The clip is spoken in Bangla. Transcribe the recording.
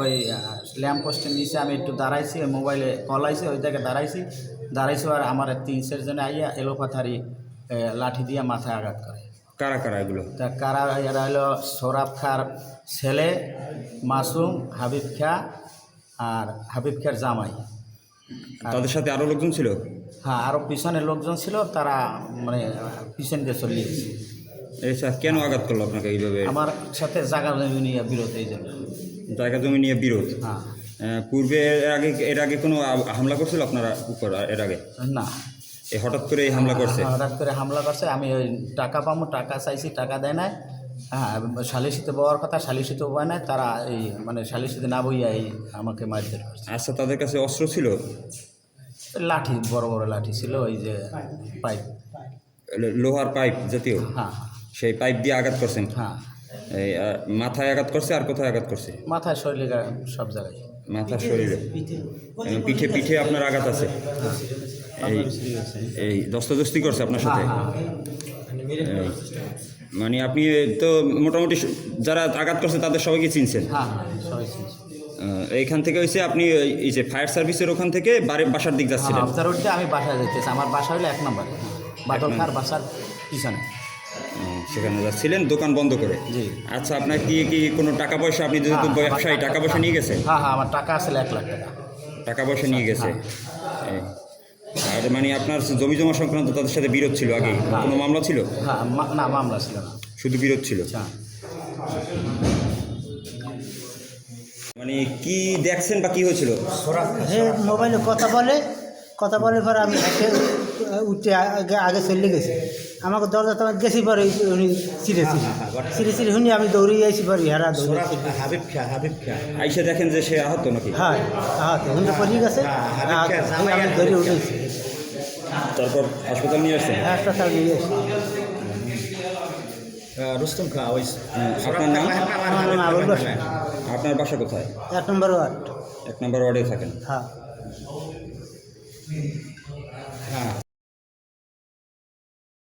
ওই ল্যাম্প পোস্টের নিচে আমি একটু দাঁড়াইছি ওই মোবাইলে কল আইছে ওই জায়গায় দাঁড়াইছি। দাঁড়াইছি আর আমার তিন চারজনে আইয়া এলোপাথারি লাঠি দিয়ে মাথায় আঘাত করে। কারা কারা এগুলো? তা কারা এরা হলো সৌরভ খার ছেলে মাসুম হাবিব খা আর হাবিব খার জামাই। তাদের সাথে আরও লোকজন ছিল? হ্যাঁ আরও পিছনে লোকজন ছিল তারা মানে পিছন দিয়ে চলে গেছে আচ্ছা কেন আঘাত করল আপনাকে এইভাবে? আমার সাথে জায়গা জমি নিয়ে বিরোধ এই জন্য। জায়গা জমি নিয়ে বিরোধ? হ্যাঁ। পূর্বে এর আগে এর আগে কোনো হামলা করছিল আপনারা উপর এর আগে? না। এই হঠাৎ করে এই হামলা করছে? হঠাৎ করে হামলা করছে। আমি ওই টাকা পাবো টাকা চাইছি টাকা দেয় নাই। হ্যাঁ সালিশিতে বওয়ার কথা সালিশিতে বয় নাই। তারা এই মানে সালিশিতে না বইয়া এই আমাকে মারধর করছে। আচ্ছা তাদের কাছে অস্ত্র ছিল? লাঠি বড় বড় লাঠি ছিল ওই যে পাইপ। লোহার পাইপ জাতীয়? হ্যাঁ। সেই পাইপ দিয়ে আঘাত করছেন হ্যাঁ এই মাথায় আঘাত করছে আর কোথায় আঘাত করছে মাথায় শরীরে সব জায়গায় মাথার শরীরে পিঠে পিঠে আপনার আঘাত আছে এই এই দস্তদস্তি করছে আপনার সাথে হ্যাঁ, মানে আপনি তো মোটামুটি যারা আঘাত করছে তাদের সবাইকে চিনছেন হ্যাঁ হ্যাঁ এইখান থেকে হয়েছে আপনি ওই- এই যে ফায়ার সার্ভিসের ওখান থেকে বাড়ি বাসার দিক যাচ্ছিলেন হ্যাঁ আমি বাসায় যেতেছি আমার বাসা হলো এক নম্বর বাটল খার বাসার পিছনে সেখানে যাচ্ছিলেন দোকান বন্ধ করে। জি। আচ্ছা আপনার কি কি কোনো টাকা পয়সা আপনি যেহেতু হ্যাঁ, ব্যবসায়ী টাকা পয়সা নিয়ে গেছেন হ্যাঁ হ্যাঁ আমার টাকা আছে এক লাখ টাকা। টাকা পয়সা নিয়ে গেছে? হ্যাঁ। আর মানে আপনার জমি জমা সংক্রান্ত তাদের সাথে বিরোধ ছিল আগে? হ্যাঁ। কোনো মামলা ছিল? হ্যাঁ না মামলা ছিল না। শুধু বিরোধ ছিল? আচ্ছা। মানে কি দেখছেন বা কি হয়েছিল? মোবাইলে কথা বলে। কথা বলে পর আমি হেঁটে উঠে আগে আগে চলে গেছি। আমাকে দরজা তোমার গেছি পরে উনি ছিঁড়ে ছিঁড়ে ছিঁড়ে শুনি আমি দৌড়িয়ে আইছি পরে হেরা দৌড়ে হাবিব খা হাবিব খা আইসে দেখেন যে সে আহত নাকি? হ্যাঁ হ্যাঁ তো হুন্ডে পড়িয়ে গেছে। হাবিব আর আমি ধরে উঠেছি। তারপর হাসপাতাল নিয়ে আসছেন? হাসপাতাল নিয়ে এসেছি রুস্তম খা ওই আপনার নাম? আপনার বাসা কোথায়? এক নম্বর ওয়ার্ড। এক নম্বর ওয়ার্ডে থাকেন? হ্যাঁ হ্যাঁ।